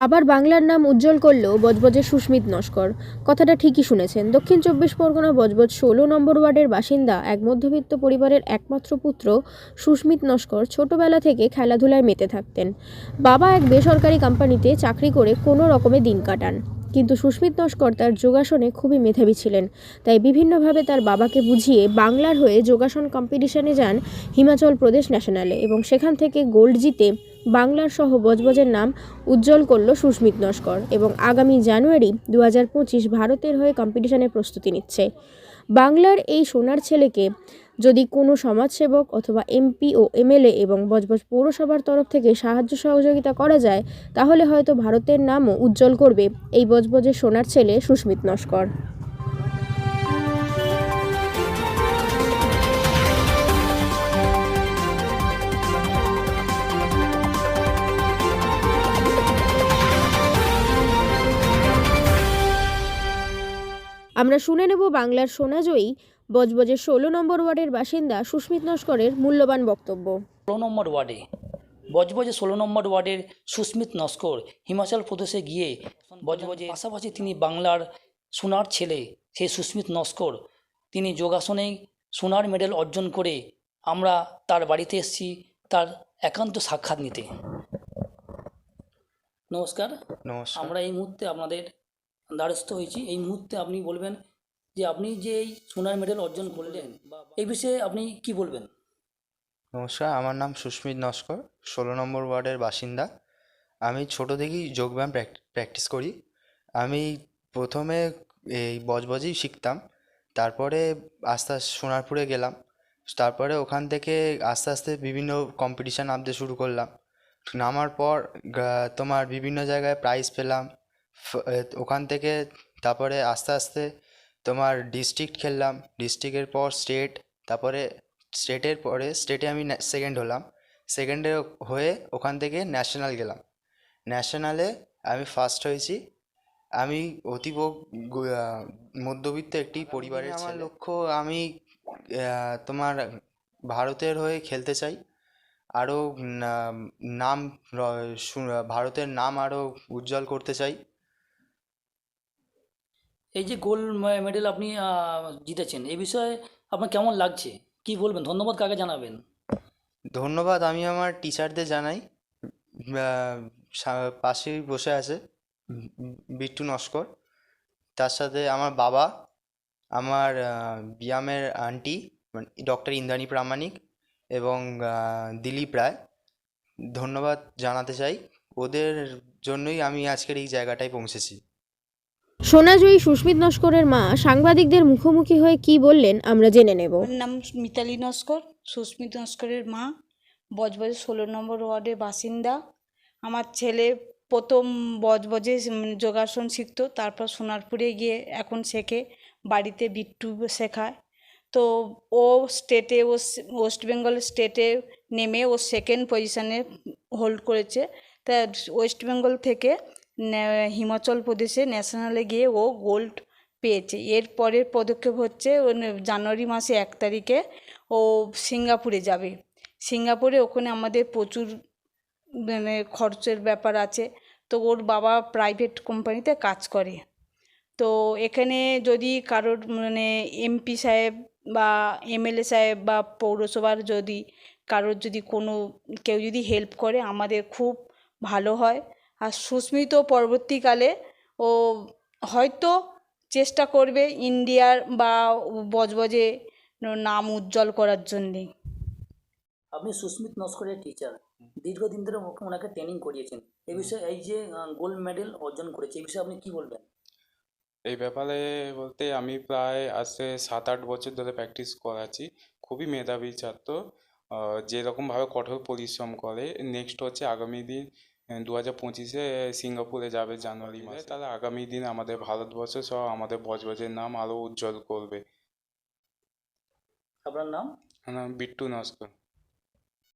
আবার বাংলার নাম উজ্জ্বল করল বজবজের সুস্মিত নস্কর। কথাটা ঠিকই শুনেছেন। দক্ষিণ চব্বিশ পরগনা বজবজ ষোলো নম্বর ওয়ার্ডের বাসিন্দা, এক মধ্যবিত্ত পরিবারের একমাত্র পুত্র সুস্মিত নস্কর ছোটবেলা থেকে খেলাধুলায় মেতে থাকতেন। বাবা এক বেসরকারি কোম্পানিতে চাকরি করে কোনো রকমে দিন কাটান। কিন্তু সুস্মিত নস্কর তার যোগাসনে খুবই মেধাবী ছিলেন। তাই বিভিন্নভাবে তার বাবাকে বুঝিয়ে বাংলার হয়ে যোগাসন কম্পিটিশনে যান হিমাচল প্রদেশ ন্যাশনালে এবং সেখান থেকে গোল্ড জিতে বাংলার সহ বজবজের নাম উজ্জ্বল করল সুস্মিত নস্কর এবং আগামী জানুয়ারি দু ভারতের হয়ে কম্পিটিশনে প্রস্তুতি নিচ্ছে। বাংলার এই সোনার ছেলেকে যদি কোনো সমাজসেবক অথবা এমপি ও এমএলএ এবং বজবজ পৌরসভার তরফ থেকে সাহায্য সহযোগিতা করা যায়, তাহলে হয়তো ভারতের নামও উজ্জ্বল করবে এই বজবজের সোনার ছেলে সুস্মিত নস্কর। আমরা শুনে নেব বাংলার সোনাজয়ী বজবজের ষোলো নম্বর ওয়ার্ডের বাসিন্দা সুস্মিত নস্করের মূল্যবান বক্তব্য। ষোলো নম্বর ওয়ার্ডে বজবজে ষোলো নম্বর ওয়ার্ডের সুস্মিত নস্কর হিমাচল প্রদেশে গিয়ে বজবজে পাশাপাশি তিনি বাংলার সোনার ছেলে সেই সুস্মিত নস্কর। তিনি যোগাসনে সোনার মেডেল অর্জন করে আমরা তার বাড়িতে এসেছি তার একান্ত সাক্ষাৎ নিতে। নমস্কার। নমস্কার। আমরা এই মুহূর্তে আপনাদের দ্বারস্থ হয়েছি। এই মুহূর্তে আপনি বলবেন যে আপনি যে এই সোনার মেডেল অর্জন করলেন এই বিষয়ে আপনি কি বলবেন? নমস্কার, আমার নাম সুস্মিত নস্কর, ষোলো নম্বর ওয়ার্ডের বাসিন্দা। আমি ছোট থেকেই যোগব্যায়াম প্র্যাকটিস করি। আমি প্রথমে এই বজবজেই শিখতাম, তারপরে আস্তে আস্তে সোনারপুরে গেলাম। তারপরে ওখান থেকে আস্তে আস্তে বিভিন্ন কম্পিটিশান নামতে শুরু করলাম। নামার পর তোমার বিভিন্ন জায়গায় প্রাইজ পেলাম। ওখান থেকে তারপরে আস্তে আস্তে তোমার ডিস্ট্রিক্ট খেললাম। ডিস্ট্রিক্টের পর স্টেট তারপরে স্টেটের পরে স্টেটে আমি সেকেন্ড হলাম। সেকেন্ডে হয়ে ওখান থেকে ন্যাশনাল গেলাম। ন্যাশনালে আমি ফার্স্ট হয়েছি। আমি অতীব মধ্যবিত্ত একটি পরিবারের আমার লক্ষ্য আমি তোমার ভারতের হয়ে খেলতে চাই। আরও নাম ভারতের নাম আরও উজ্জ্বল করতে চাই। এই যে গোল্ড মেডেল আপনি জিতেছেন, এই বিষয়ে আপনার কেমন লাগছে? কি বলবেন? ধন্যবাদ কাকে জানাবেন? ধন্যবাদ আমি আমার টিচারদের জানাই। পাশেই বসে আছে, বিট্টু নস্কর। তার সাথে আমার বাবা, আমার ব্যায়ামের আন্টি ডক্টর ইন্দ্রাণী প্রামাণিক এবং দিলীপ রায়। ধন্যবাদ জানাতে চাই। ওদের জন্যই আমি আজকের এই জায়গাটায় পৌঁছেছি। সোনাজয়ী সুস্মিত নস্করের মা সাংবাদিকদের মুখোমুখি হয়ে কি বললেন আমরা জেনে নেব। নাম মিতালি নস্কর, সুস্মিত নস্করের মা, বজবজ ষোলো নম্বর ওয়ার্ডের বাসিন্দা। আমার ছেলে প্রথম বজবজে মানে যোগাসন শিখতো, তারপর সোনারপুরে গিয়ে এখন শেখে, বাড়িতে বিট্টু শেখায়। তো ও স্টেটে ও ওয়েস্ট বেঙ্গল স্টেটে নেমে ও সেকেন্ড পজিশানে হোল্ড করেছে। তা ওয়েস্ট বেঙ্গল থেকে হিমাচল প্রদেশে ন্যাশনালে গিয়ে ও গোল্ড পেয়েছে। এর পরের পদক্ষেপ হচ্ছে জানুয়ারি মাসে এক তারিখে ও সিঙ্গাপুরে যাবে। সিঙ্গাপুরে ওখানে আমাদের প্রচুর মানে খরচের ব্যাপার আছে। তো ওর বাবা প্রাইভেট কোম্পানিতে কাজ করে। তো এখানে যদি কারোর মানে এমপি সাহেব বা এমএলএ সাহেব বা পৌরসভার যদি কারোর যদি কোনো, কেউ যদি হেল্প করে, আমাদের খুব ভালো হয়। আর সুস্মিত পরবর্তীকালে ও হয়তো চেষ্টা করবে ইন্ডিয়ার বা বজবজে নাম উজ্জ্বল করার জন্যে। আপনি সুস্মিত নস্করের টিচার দীর্ঘদিন ধরে ওনাকে ট্রেনিং করিয়েছেন। এই বিষয়ে এই যে গোল্ড মেডেল অর্জন করেছে এই বিষয়ে আপনি কি বলবেন? এই ব্যাপারে বলতে আমি প্রায় আজকে সাত আট বছর ধরে প্র্যাকটিস করাচ্ছি। খুবই মেধাবী ছাত্র। যেরকমভাবে কঠোর পরিশ্রম করে নেক্সট হচ্ছে আগামী দিন দু হাজার পঁচিশে সিঙ্গাপুরে যাবে জানুয়ারি মাসে। তাহলে আগামী দিন আমাদের ভারতবর্ষ সহ আমাদের বজবজের নাম আরও উজ্জ্বল করবে। আপনার নাম? নাম বিট্টু নস্কর।